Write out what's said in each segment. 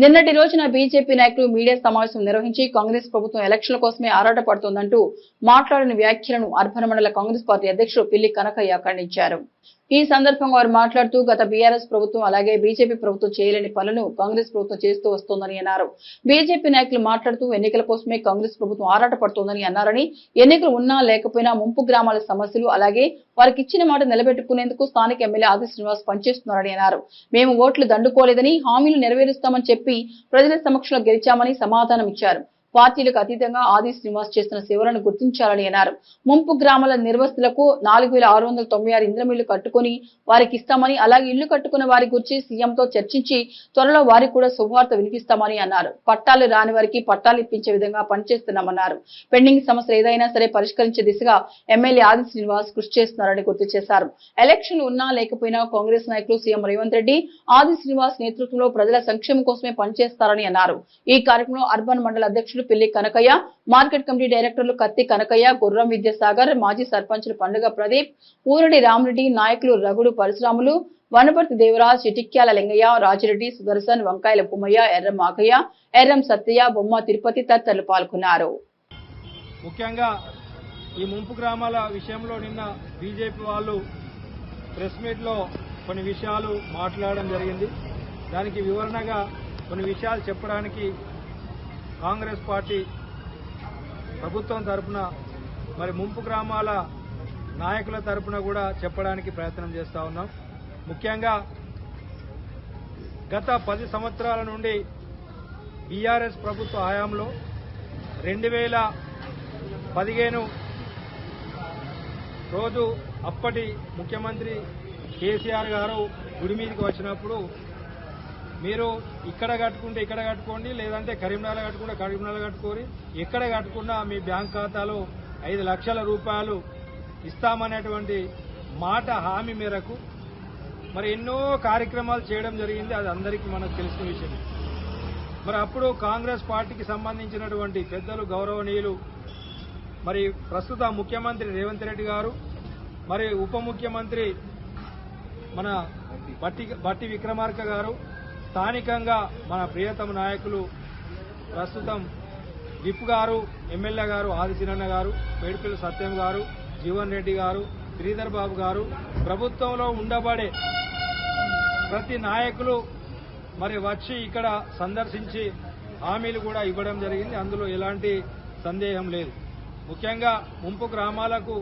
నిన్నటి రోజున బీజేపీ నాయకులు మీడియా సమావేశం నిర్వహించి కాంగ్రెస్ ప్రభుత్వం ఎలక్షన్ల కోసమే ఆరాటపడుతోందంటూ మాట్లాడిన వ్యాఖ్యలను అర్బన్ మండల కాంగ్రెస్ పార్టీ అధ్యక్షుడు పిల్లి కనకయ్య ఖండించారు. ఈ సందర్భంగా వారు మాట్లాడుతూ గత బీఆర్ఎస్ ప్రభుత్వం అలాగే బీజేపీ ప్రభుత్వం చేయలేని పనులను కాంగ్రెస్ ప్రభుత్వం చేస్తూ వస్తోందని అన్నారు. బీజేపీ నాయకులు మాట్లాడుతూ ఎన్నికల కోసమే కాంగ్రెస్ ప్రభుత్వం ఆరాటపడుతోందని అన్నారని ఎన్నికలు ఉన్నా లేకపోయినా ముంపు గ్రామాల సమస్యలు అలాగే వారికి ఇచ్చిన మాట నిలబెట్టుకునేందుకు స్థానిక ఎమ్మెల్యే ఆది శ్రీనివాస్ పనిచేస్తున్నారని అన్నారు. మేము ఓట్లు దండుకోలేదని హామీలు నెరవేరుస్తామని చెప్పి ప్రజల సమక్షంలో గెలిచామని సమాధానం ఇచ్చారు. పార్టీలకు అతీతంగా ఆది శ్రీనివాస్ చేస్తున్న సేవలను గుర్తించాలని అన్నారు. ముంపు గ్రామాల నిర్వస్తులకు నాలుగు వేల ఆరు వందల తొంభై ఆరు ఇంద్రమిళ్ళు కట్టుకుని వారికి ఇస్తామని అలాగే ఇల్లు కట్టుకున్న వారి గురించి సీఎంతో చర్చించి త్వరలో వారికి కూడా శుభవార్త వినిపిస్తామని అన్నారు. పట్టాలు రాని వారికి పట్టాలు ఇప్పించే విధంగా పనిచేస్తున్నామన్నారు. పెండింగ్ సమస్యలు ఏదైనా సరే పరిష్కరించే దిశగా ఎమ్మెల్యే ఆది శ్రీనివాస్ కృషి చేస్తున్నారని గుర్తు చేశారు. ఎలక్షన్లు ఉన్నా లేకపోయినా కాంగ్రెస్ నాయకులు సీఎం రేవంత్ రెడ్డి ఆది శ్రీనివాస్ నేతృత్వంలో ప్రజల సంక్షేమం కోసమే పనిచేస్తారని అన్నారు. ఈ కార్యక్రమంలో అర్బన్ మండల అధ్యక్షులు పిల్లి కనకయ్య మార్కెట్ కమిటీ డైరెక్టర్లు కత్తి కనకయ్య గుర్రం విద్యాసాగర్ మాజీ సర్పంచులు పండుగ ప్రదీప్ ఊరడి రామరెడ్డి నాయకులు రఘుడు పరశురాములు వనపర్తి దేవరాజ్ చిటిక్యాల లింగయ్య రాజిరెడ్డి సుదర్శన్ వంకాయల పుమ్మయ్య ఎర్రం మాకయ్య ఎర్రం సత్యయ్య బొమ్మ తిరుపతి తదితరులు పాల్గొన్నారు. ముఖ్యంగా ఈ ముంపు గ్రామాల విషయంలో నిన్న బీజేపీ వాళ్ళు ప్రెస్ మీట్లో కొన్ని విషయాలు మాట్లాడడం జరిగింది. దానికి వివరణగా కొన్ని విషయాలు చెప్పడానికి కాంగ్రెస్ పార్టీ ప్రభుత్వం తరపున మరి ముంపు గ్రామాల నాయకుల తరపున కూడా చెప్పడానికి ప్రయత్నం చేస్తా ఉన్నాం. ముఖ్యంగా గత పది సంవత్సరాల నుండి బీఆర్ఎస్ ప్రభుత్వ హయాంలో రెండు వేల పదిహేను రోజు అప్పటి ముఖ్యమంత్రి కేసీఆర్ గారు గుడి మీదకి వచ్చినప్పుడు మీరు ఇక్కడ కట్టుకుంటే ఇక్కడ కట్టుకోండి లేదంటే కరీంనగర్ కట్టుకుంటే కరీంనగర్ కట్టుకోరి ఎక్కడ కట్టుకున్నా మీ బ్యాంక్ ఖాతాలో ఐదు లక్షల రూపాయలు ఇస్తామనేటువంటి మాట హామీ మేరకు మరి ఎన్నో కార్యక్రమాలు చేయడం జరిగింది అది అందరికీ మనకు తెలిసిన విషయం. మరి అప్పుడు కాంగ్రెస్ పార్టీకి సంబంధించినటువంటి పెద్దలు గౌరవనీయులు మరి ప్రస్తుత ముఖ్యమంత్రి రేవంత్ రెడ్డి గారు మరి ఉప ముఖ్యమంత్రి మన బట్టి బట్టి విక్రమార్క గారు స్థానికంగా మన ప్రియతమ నాయకులు ప్రస్తుతం విప్ గారు ఎమ్మెల్యే గారు ఆదిశీనన్న గారు పేడిపల్లి సత్యం గారు జీవన్ రెడ్డి గారు శ్రీధర్ బాబు గారు ప్రభుత్వంలో ఉండబడే ప్రతి నాయకులు మరి వచ్చి ఇక్కడ సందర్శించి హామీలు కూడా ఇవ్వడం జరిగింది. అందులో ఎలాంటి సందేహం లేదు. ముఖ్యంగా ముంపు గ్రామాలకు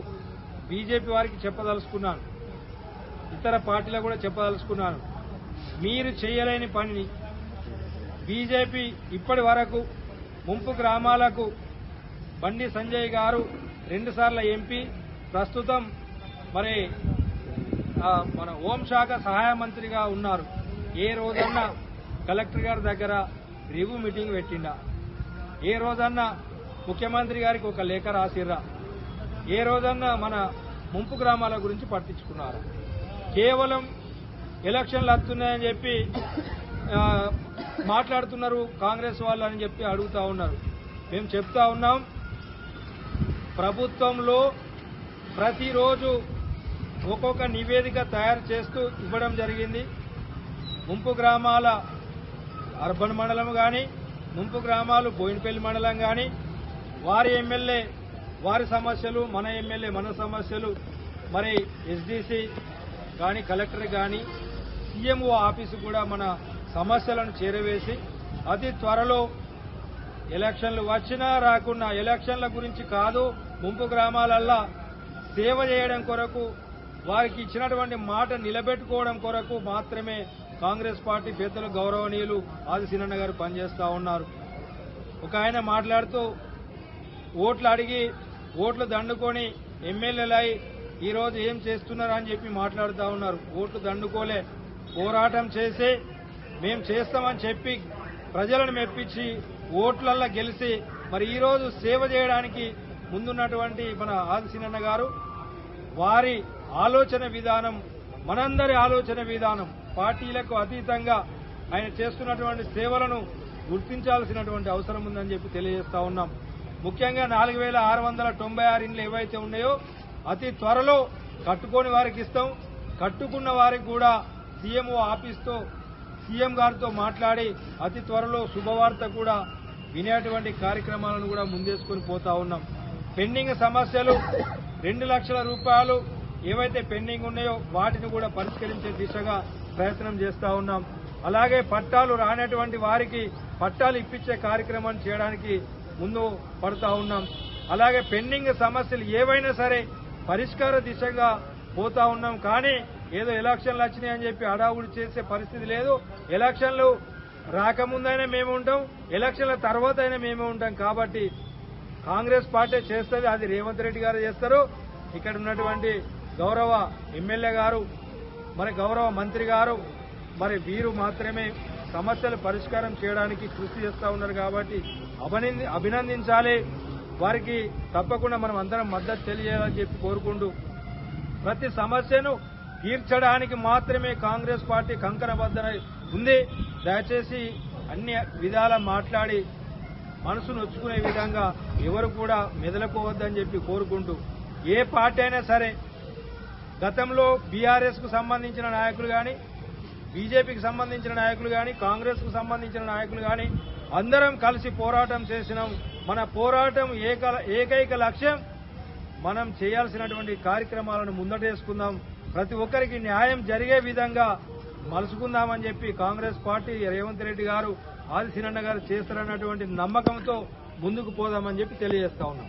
బీజేపీ వారికి చెప్పదలుచుకున్నాను. ఇతర పార్టీలకు కూడా చెప్పదలుచుకున్నాను. మీరు చేయలేని పనిని బీజేపీ ఇప్పటి వరకు ముంపు గ్రామాలకు బండి సంజయ్ గారు రెండుసార్ల ఎంపీ ప్రస్తుతం మరి మన హోంశాఖ సహాయ మంత్రిగా ఉన్నారు. ఏ రోజన్నా కలెక్టర్ గారి దగ్గర రివ్యూ మీటింగ్ పెట్టిండా? ఏ రోజన్నా ముఖ్యమంత్రి గారికి ఒక లేఖ రాసిర్రా? ఏ రోజన్నా మన ముంపు గ్రామాల గురించి పట్టించుకున్నారు? కేవలం ఎలక్షన్లు వస్తున్నాయని చెప్పి మాట్లాడుతున్నారు కాంగ్రెస్ వాళ్ళు అని చెప్పి అడుగుతా ఉన్నారు. మేము చెప్తా ఉన్నాం ప్రభుత్వంలో ప్రతిరోజు ఒక్కొక్క నివేదిక తయారు చేస్తూ ఇవ్వడం జరిగింది. ముంపు గ్రామాల అర్బన్ మండలం కానీ ముంపు గ్రామాలు బోయినపల్లి మండలం కానీ వారి ఎమ్మెల్యే వారి సమస్యలు మన ఎమ్మెల్యే మన సమస్యలు మరి ఎస్డీసీ కానీ కలెక్టర్ కానీ సీఎంఓ ఆఫీసు కూడా మన సమస్యలను చేరవేసి అతి త్వరలో ఎలక్షన్లు వచ్చినా రాకున్నా ఎలక్షన్ల గురించి కాదు ముంపు గ్రామాలల్లా సేవ చేయడం కొరకు వారికి ఇచ్చినటువంటి మాట నిలబెట్టుకోవడం కొరకు మాత్రమే కాంగ్రెస్ పార్టీ పెద్దలు గౌరవనీయులు ఆదిశీనన్న గారు పనిచేస్తా ఉన్నారు. ఒక ఆయన మాట్లాడుతూ ఓట్లు అడిగి ఓట్లు దండుకొని ఎమ్మెల్యేలై అయి ఈరోజు ఏం చేస్తున్నారు అని చెప్పి మాట్లాడుతూ ఉన్నారు. ఓట్లు దండుకోలే పోరాటం చేసి మేము చేస్తామని చెప్పి ప్రజలను మెప్పించి ఓట్లల్లో గెలిచి మరి ఈరోజు సేవ చేయడానికి ముందున్నటువంటి మన ఆదిశీనన్న గారు వారి ఆలోచన విధానం మనందరి ఆలోచన విధానం పార్టీలకు అతీతంగా ఆయన చేస్తున్నటువంటి సేవలను గుర్తించాల్సినటువంటి అవసరం ఉందని చెప్పి తెలియజేస్తా ఉన్నాం. ముఖ్యంగా నాలుగు వేల ఆరు వందల తొంభై ఆరు ఇండ్లు ఏవైతే ఉన్నాయో అతి త్వరలో కట్టుకోని వారికి ఇస్తాం. కట్టుకున్న వారికి కూడా సీఎంఓ ఆఫీస్తో సీఎం గారితో మాట్లాడి అతి త్వరలో శుభవార్త కూడా వినేటువంటి కార్యక్రమాలను కూడా ముందేసుకొని పోతా ఉన్నాం. పెండింగ్ సమస్యలు రెండు లక్షల రూపాయలు ఏవైతే పెండింగ్ ఉన్నాయో వాటిని కూడా పరిష్కరించే దిశగా ప్రయత్నం చేస్తా ఉన్నాం. అలాగే పట్టాలు రానటువంటి వారికి పట్టాలు ఇప్పించే కార్యక్రమం చేయడానికి ముందు పడతా ఉన్నాం. అలాగే పెండింగ్ సమస్యలు ఏవైనా సరే పరిష్కార దిశగా పోతా ఉన్నాం. కానీ ఏదో ఎలక్షన్లు వచ్చినాయని చెప్పి హడావుడి చేసే పరిస్థితి లేదు. ఎలక్షన్లు రాకముందైనా మేము ఉంటాం ఎలక్షన్ల తర్వాత అయినా మేమే ఉంటాం కాబట్టి కాంగ్రెస్ పార్టీ చేస్తుంది అది రేవంత్ రెడ్డి గారు చేస్తారు. ఇక్కడ ఉన్నటువంటి గౌరవ ఎమ్మెల్యే గారు మరి గౌరవ మంత్రి గారు మరి వీరు మాత్రమే సమస్యలు పరిష్కారం చేయడానికి కృషి చేస్తూ ఉన్నారు కాబట్టి అభినంది అభినందించాలి. వారికి తప్పకుండా మనం అందరం మద్దతు తెలియాలని చెప్పి కోరుకుంటూ ప్రతి సమస్యను తీర్చడానికి మాత్రమే కాంగ్రెస్ పార్టీ కంకణబద్ధమై ఉంది. దయచేసి అన్ని విధాల మాట్లాడి మనసు నొచ్చుకునే విధంగా ఎవరు కూడా మెదలకోవద్దని చెప్పి కోరుకుంటూ ఏ పార్టీ అయినా సరే గతంలో బీఆర్ఎస్కు సంబంధించిన నాయకులు కానీ బీజేపీకి సంబంధించిన నాయకులు కానీ కాంగ్రెస్కు సంబంధించిన నాయకులు కానీ అందరం కలిసి పోరాటం చేసినాం. మన పోరాటం ఏక ఏకైక లక్ష్యం మనం చేయాల్సినటువంటి కార్యక్రమాలను ముందటేసుకుందాం. ప్రతి ఒక్కరికి న్యాయం జరిగే విధంగా మలుసుకుందామని చెప్పి కాంగ్రెస్ పార్టీ రేవంత్ రెడ్డి గారు ఆదిశీనన్న గారు చేస్తారన్నటువంటి నమ్మకంతో ముందుకు పోదామని చెప్పి తెలియజేస్తా ఉన్నాం.